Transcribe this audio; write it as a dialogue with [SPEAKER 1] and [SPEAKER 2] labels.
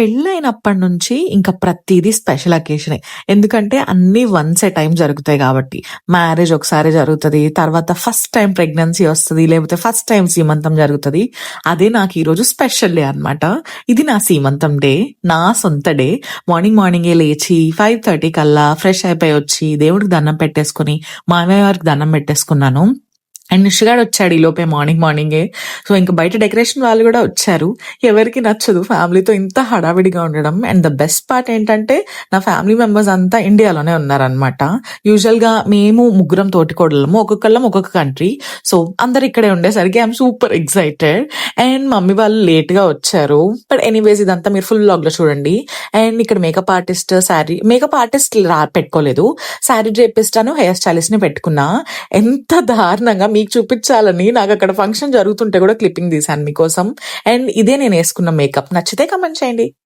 [SPEAKER 1] పెళ్ళైనప్పటి నుంచి ఇంకా ప్రతిదీ స్పెషల్ అకేషనే. ఎందుకంటే అన్ని వన్స్ ఏ టైం జరుగుతాయి కాబట్టి. మ్యారేజ్ ఒకసారి జరుగుతుంది తర్వాత ఫస్ట్ టైం ప్రెగ్నెన్సీ వస్తది. లేకపోతే ఫస్ట్ టైం సీమంతం జరుగుతుంది అదే నాకు ఈరోజు స్పెషల్ డే అన్నమాట. ఇది నా సీమంతం డే. నా సొంత డే. మార్నింగ్ మార్నింగే లేచి 5:30 కల్లా ఫ్రెష్ అయిపోయి వచ్చి దేవుడికి దండం పెట్టేసుకొని, మామయ్య వారికి దండం పెట్టేసుకున్నాను. అండ్ నిషిగాడు వచ్చాడు ఈలోపే మార్నింగ్ మార్నింగే. సో ఇంకా బయట డెకరేషన్ వాళ్ళు కూడా వచ్చారు. ఎవరికి నచ్చదు ఫ్యామిలీతో ఇంత హడావిడిగా ఉండడం. అండ్ ద బెస్ట్ పార్ట్ ఏంటంటే నా ఫ్యామిలీ మెంబర్స్ అంతా ఇండియాలోనే ఉన్నారనమాట. యూజువల్‌గా మేము ముగ్గురం తోటికోడలము ఒక్కొక్కళ్ళం ఒక్కొక్క కంట్రీ. సో అందరు ఇక్కడే ఉండేసరికి I'm super excited. And mummy వాళ్ళు లేట్‌గా వచ్చారు. బట్ ఎనీవేస్ ఇదంతా మీరు ఫుల్ లాగ్లో చూడండి. అండ్ ఇక్కడ makeup artist, sari makeup artist రా పెట్టుకోలేదు. శారీ డ్రేపిస్ట్‌ను హెయిర్ స్టైలిస్ట్‌ని పెట్టుకున్నా. ఎంత దారుణంగా మీ మీకు చూపించాలని నాకు అక్కడ ఫంక్షన్ జరుగుతుంటే కూడా క్లిప్పింగ్ తీశాను మీకోసం. అండ్ ఇదే నేను వేసుకున్న మేకప్. నచ్చితే కమెంట్ చేయండి.